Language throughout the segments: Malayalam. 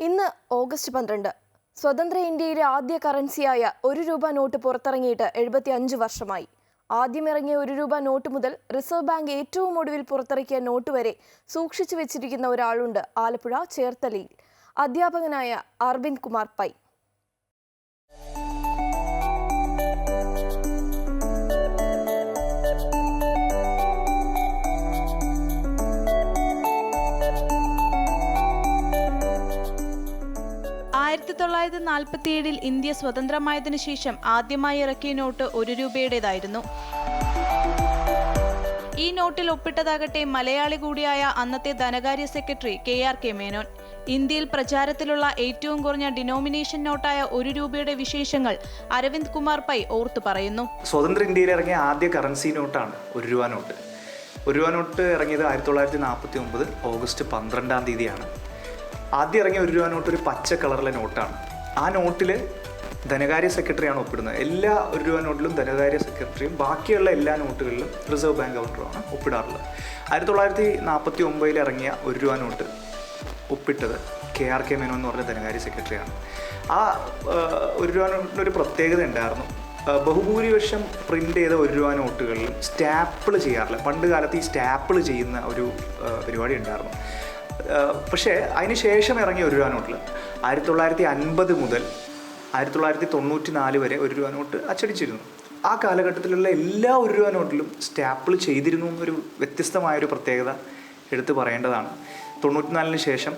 ഇന്ന് ഓഗസ്റ്റ് പന്ത്രണ്ട്. സ്വതന്ത്ര ഇന്ത്യയിലെ ആദ്യ കറൻസിയായ ഒരു രൂപ നോട്ട് പുറത്തിറങ്ങിയിട്ട് എഴുപത്തി അഞ്ച് വർഷമായി. ആദ്യമിറങ്ങിയ ഒരു രൂപ നോട്ട് മുതൽ റിസർവ് ബാങ്ക് ഏറ്റവും ഒടുവിൽ പുറത്തിറക്കിയ നോട്ട് വരെ സൂക്ഷിച്ചു വെച്ചിരിക്കുന്ന ഒരാളുണ്ട് ആലപ്പുഴ ചേർത്തലയിൽ. അധ്യാപകനായ അർവിന്ദ് കുമാർ പൈ. ആയിരത്തി തൊള്ളായിരത്തി നാൽപ്പത്തി ഏഴിൽ ഇന്ത്യ സ്വതന്ത്രമായതിനു ശേഷം ആദ്യമായി ഇറക്കിയ നോട്ട് ഒരു രൂപയുടേതായിരുന്നു. ഈ നോട്ടിൽ ഒപ്പിട്ടതാകട്ടെ മലയാളി കൂടിയായ അന്നത്തെ ധനകാര്യ secretary K R K Menon. ഇന്ത്യയിൽ പ്രചാരത്തിലുള്ള ഏറ്റവും കുറഞ്ഞ ഡിനോമിനേഷൻ നോട്ടായ ഒരു രൂപയുടെ വിശേഷങ്ങൾ അരവിന്ദ് കുമാർ പൈ ഓർത്തു പറയുന്നു. സ്വതന്ത്ര ഇന്ത്യയിൽ ഇറങ്ങിയ ആദ്യ കറൻസി നോട്ടാണ് ഒരു രൂപ നോട്ട്. ഒരു രൂപ നോട്ട് ഇറങ്ങിയത് ആയിരത്തി തൊള്ളായിരത്തി നാൽപ്പത്തി ഒമ്പത് ഓഗസ്റ്റ് പന്ത്രണ്ടാം തീയതിയാണ്. ആദ്യം ഇറങ്ങിയ ഒരു രൂപ നോട്ട് ഒരു പച്ച കളറിലെ നോട്ടാണ്. ആ നോട്ടിൽ ധനകാര്യ സെക്രട്ടറിയാണ് ഒപ്പിടുന്നത്. എല്ലാ ഒരു രൂപ നോട്ടിലും ധനകാര്യ സെക്രട്ടറിയും ബാക്കിയുള്ള എല്ലാ നോട്ടുകളിലും റിസർവ് ബാങ്ക് ഗവർണറുമാണ് ഒപ്പിടാറുള്ളത്. ആയിരത്തി തൊള്ളായിരത്തി നാൽപ്പത്തി ഒമ്പതിൽ ഇറങ്ങിയ ഒരു രൂപ നോട്ട് ഒപ്പിട്ടത് കെ ആർ കെ മേനോ എന്ന് പറഞ്ഞ ധനകാര്യ സെക്രട്ടറിയാണ്. ആ ഒരു രൂപ നോട്ടിന്റെ ഒരു പ്രത്യേകത ഉണ്ടായിരുന്നു. ബഹുഭൂരിപക്ഷം പ്രിന്റ് ചെയ്ത ഒരു രൂപ നോട്ടുകളിൽ സ്റ്റാപ്പിൾ ചെയ്യാറില്ല. പണ്ട് കാലത്ത് ഈ സ്റ്റാപ്പിൾ ചെയ്യുന്ന ഒരു പരിപാടി ഉണ്ടായിരുന്നു. പക്ഷേ അതിന് ശേഷം ഇറങ്ങിയ ഒരു രൂപ നോട്ടിൽ ആയിരത്തി തൊള്ളായിരത്തി അൻപത് മുതൽ ആയിരത്തി തൊള്ളായിരത്തി തൊണ്ണൂറ്റി നാല് വരെ ഒരു രൂപ നോട്ട് അച്ചടിച്ചിരുന്നു. ആ കാലഘട്ടത്തിലുള്ള എല്ലാ ഒരു രൂപ നോട്ടിലും സ്റ്റാപ്പിൾ ചെയ്തിരുന്നു എന്നൊരു വ്യത്യസ്തമായൊരു പ്രത്യേകത എടുത്തു പറയേണ്ടതാണ്. തൊണ്ണൂറ്റിനാലിന് ശേഷം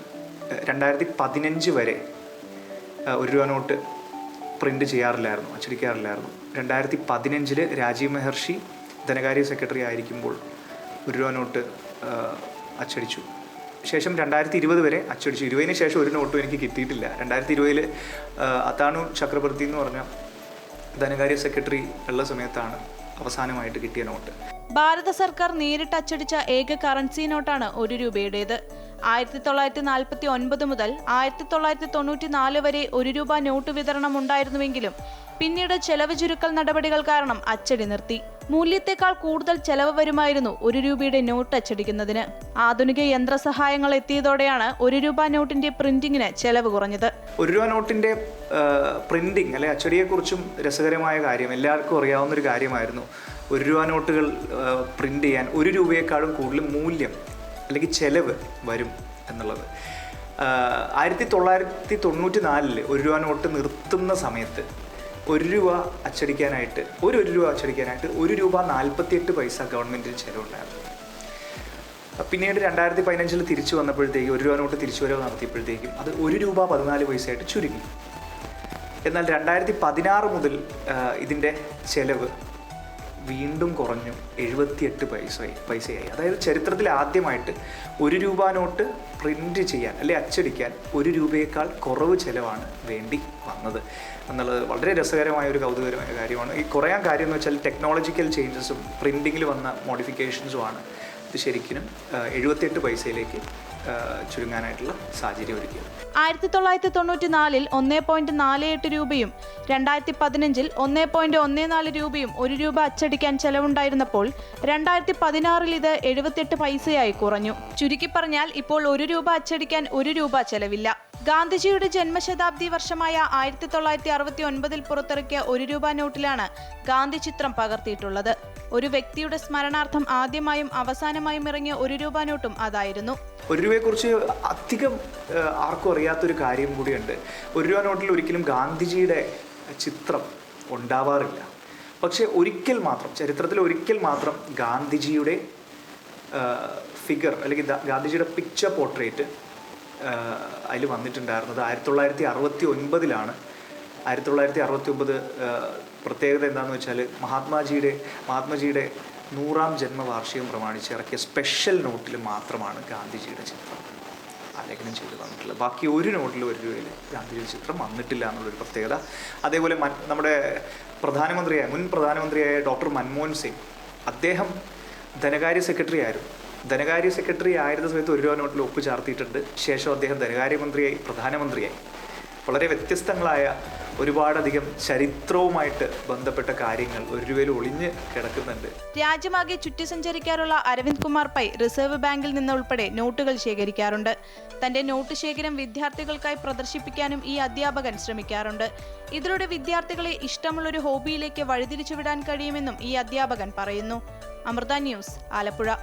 രണ്ടായിരത്തി പതിനഞ്ച് വരെ ഒരു രൂപ നോട്ട് പ്രിന്റ് ചെയ്യാറില്ലായിരുന്നു അച്ചടിക്കാറില്ലായിരുന്നു. രണ്ടായിരത്തി പതിനഞ്ചിൽ രാജീവ് മെഹർഷി ധനകാര്യ സെക്രട്ടറി ആയിരിക്കുമ്പോൾ ഒരു രൂപ നോട്ട് അച്ചടിച്ചു. ശേഷം രണ്ടായിരത്തി ഇരുപത് വരെ അച്ചടിച്ചു. ഇരുപതിന് ശേഷം ഒരു നോട്ടും എനിക്ക് കിട്ടിയിട്ടില്ല. രണ്ടായിരത്തി ഇരുപതിൽ അത്താണു ചക്രവർത്തി എന്ന് പറഞ്ഞ ധനകാര്യ സെക്രട്ടറി ഉള്ള സമയത്താണ് അവസാനമായിട്ട് കിട്ടിയ നോട്ട്. ഭാരത സർക്കാർ നേരിട്ട് അച്ചടിച്ച ഏക കറൻസി നോട്ടാണ് ഒരു രൂപയുടേത്. ആയിരത്തി തൊള്ളായിരത്തി നാൽപ്പത്തി ഒൻപത് മുതൽ ആയിരത്തി തൊള്ളായിരത്തി തൊണ്ണൂറ്റി നാല് വരെ ഒരു രൂപ നോട്ട് വിതരണം ഉണ്ടായിരുന്നുവെങ്കിലും പിന്നീട് ചെലവ് ചുരുക്കൽ നടപടികൾ കാരണം അച്ചടി നിർത്തി. മൂല്യത്തെക്കാൾ കൂടുതൽ ചെലവ് വരുമായിരുന്നു ഒരു രൂപയുടെ നോട്ട് അച്ചടിക്കുന്നതിന്. ആധുനിക യന്ത്രസഹായങ്ങൾ എത്തിയതോടെയാണ് ഒരു രൂപ നോട്ടിന്റെ പ്രിന്റിങ്ങിന് ചെലവ് കുറഞ്ഞത്. ഒരു രൂപ നോട്ടിന്റെ പ്രിന്റിംഗ് അല്ലെ അച്ചടിയെക്കുറിച്ചും രസകരമായ കാര്യം എല്ലാവർക്കും അറിയാവുന്ന ഒരു കാര്യമായിരുന്നു. ഒരു രൂപ നോട്ടുകൾ പ്രിന്റ് ചെയ്യാൻ ഒരു രൂപയെക്കാളും കൂടുതൽ മൂല്യം അല്ലെങ്കിൽ ചെലവ് വരും എന്നുള്ളത്. ആയിരത്തി തൊള്ളായിരത്തി തൊണ്ണൂറ്റി നാലിൽ ഒരു രൂപ നോട്ട് നിർത്തുന്ന സമയത്ത് ഒരു രൂപ അച്ചടിക്കാനായിട്ട് ഒരു ഒരു രൂപ അച്ചടിക്കാനായിട്ട് ഒരു രൂപ നാൽപ്പത്തിയെട്ട് പൈസ ഗവൺമെന്റിന് ചിലവുണ്ടായിരുന്നു. പിന്നീട് രണ്ടായിരത്തി പതിനഞ്ചിൽ തിരിച്ചു വന്നപ്പോഴത്തേക്കും ഒരു രൂപ നോട്ട് തിരിച്ചു വരവ് നടത്തിയപ്പോഴത്തേക്കും അത് ഒരു രൂപ പതിനാല് പൈസയായിട്ട് ചുരുങ്ങി. എന്നാൽ രണ്ടായിരത്തി പതിനാറ് മുതൽ ഇതിന്റെ ചെലവ് വീണ്ടും കുറഞ്ഞു എഴുപത്തിയെട്ട് പൈസയായി പൈസയായി. അതായത് ചരിത്രത്തിൽ ആദ്യമായിട്ട് ഒരു രൂപ നോട്ട് പ്രിന്റ് ചെയ്യാൻ അല്ലെ അച്ചടിക്കാൻ ഒരു രൂപയേക്കാൾ കുറവ് ചിലവാണ് വേണ്ടി വന്നത്. എന്നുള്ളത് വളരെ രസകരമായ ഒരു കൗതുകരമായ കാര്യമാണ്. ഈ കുറയാൻ കാര്യം എന്ന് വെച്ചാൽ ടെക്നോളജിക്കൽ ചേഞ്ചസും പ്രിന്റിങ്ങിൽ വന്ന മോഡിഫിക്കേഷൻസുമാണ് ഇത് ശരിക്കും എഴുപത്തിയെട്ട് പൈസയിലേക്ക് ചുരുങ്ങാനായിട്ടുള്ള സാഹചര്യം ഒരുക്കിയത്. ആയിരത്തി തൊള്ളായിരത്തി തൊണ്ണൂറ്റി നാലിൽ ഒന്നേ പോയിന്റ് നാല് എട്ട് രൂപയും രണ്ടായിരത്തി പതിനഞ്ചിൽ ഒന്നേ പോയിന്റ് ഒന്നേ നാല് രൂപയും ഒരു രൂപ അച്ചടിക്കാൻ ചെലവുണ്ടായിരുന്നപ്പോൾ രണ്ടായിരത്തി പതിനാറിൽ ഇത് എഴുപത്തെട്ട് പൈസയായി കുറഞ്ഞു. ചുരുക്കി പറഞ്ഞാൽ ഇപ്പോൾ ഒരു രൂപ അച്ചടിക്കാൻ ഒരു രൂപ ചെലവില്ല. ഗാന്ധിജിയുടെ ജന്മശതാബ്ദി വർഷമായ ആയിരത്തി തൊള്ളായിരത്തി അറുപത്തി ഒൻപതിൽ പുറത്തിറക്കിയ ഒരു രൂപ നോട്ടിലാണ് ഗാന്ധി ചിത്രം പകർത്തിയിട്ടുള്ളത്. ഒരു വ്യക്തിയുടെ സ്മരണാർത്ഥം ആദ്യമായും അവസാനമായും ഇറങ്ങിയ ഒരു രൂപ നോട്ടും അതായിരുന്നു. ഒരു രൂപയെക്കുറിച്ച് അധികം ആർക്കും അറിയാത്തൊരു കാര്യം കൂടിയുണ്ട്. ഒരു രൂപ നോട്ടിൽ ഒരിക്കലും ഗാന്ധിജിയുടെ ചിത്രം ഉണ്ടാവാറില്ല. പക്ഷേ ഒരിക്കൽ മാത്രം ചരിത്രത്തിൽ ഒരിക്കൽ മാത്രം ഗാന്ധിജിയുടെ ഫിഗർ അല്ലെങ്കിൽ ഗാന്ധിജിയുടെ പിക്ചർ പോർട്രേറ്റ് അതിൽ വന്നിട്ടുണ്ടായിരുന്നത് ആയിരത്തി തൊള്ളായിരത്തി അറുപത്തി ഒൻപതിലാണ് ആയിരത്തി തൊള്ളായിരത്തി അറുപത്തി ഒമ്പത് പ്രത്യേകത എന്താണെന്ന് വെച്ചാൽ മഹാത്മാജിയുടെ മഹാത്മജിയുടെ നൂറാം ജന്മവാർഷികം പ്രമാണിച്ച് ഇറക്കിയ സ്പെഷ്യൽ നോട്ടിൽ മാത്രമാണ് ഗാന്ധിജിയുടെ ചിത്രം ആലേഖനം ചെയ്ത് വന്നിട്ടുള്ളത് ബാക്കി ഒരു നോട്ടിൽ ഒരു രൂപയിൽ ഗാന്ധിജിയുടെ ചിത്രം വന്നിട്ടില്ല എന്നുള്ളൊരു പ്രത്യേകത. അതേപോലെ നമ്മുടെ പ്രധാനമന്ത്രിയായ മുൻ പ്രധാനമന്ത്രിയായ ഡോക്ടർ മൻമോഹൻ സിംഗ് അദ്ദേഹം ധനകാര്യ സെക്രട്ടറി ആയിരുന്നു. ധനകാര്യ സെക്രട്ടറി ആയിരുന്ന സമയത്ത് ഒരു രൂപ നോട്ടിൽ ഒപ്പ് ചാർത്തിയിട്ടുണ്ട്. ശേഷം അദ്ദേഹം ധനകാര്യമന്ത്രിയായി പ്രധാനമന്ത്രിയായി. വളരെ വ്യത്യസ്തങ്ങളായ ഒരുപാടധികം ചരിത്രവുമായിട്ട് ബന്ധപ്പെട്ട കാര്യങ്ങൾ ഒരു രൂപയിൽ ഒളിഞ്ഞ് കിടക്കുന്നുണ്ട്. രാജ്യമാകെ ചുറ്റി സഞ്ചരിക്കാറുള്ള അരവിന്ദ് കുമാർ പൈ റിസർവ് ബാങ്കിൽ നിന്ന് ഉൾപ്പെടെ നോട്ടുകൾ ശേഖരിക്കാറുണ്ട്. തന്റെ നോട്ട് ശേഖരം വിദ്യാർത്ഥികൾക്കായി പ്രദർശിപ്പിക്കാനും ഈ അധ്യാപകൻ ശ്രമിക്കാറുണ്ട്. ഇതിലൂടെ വിദ്യാർത്ഥികളെ ഇഷ്ടമുള്ള ഇഷ്ടമുള്ളൊരു ഹോബിയിലേക്ക് വഴിതിരിച്ചുവിടാൻ കഴിയുമെന്നും ഈ അധ്യാപകൻ പറയുന്നു. അമൃത ന്യൂസ് ആലപ്പുഴ.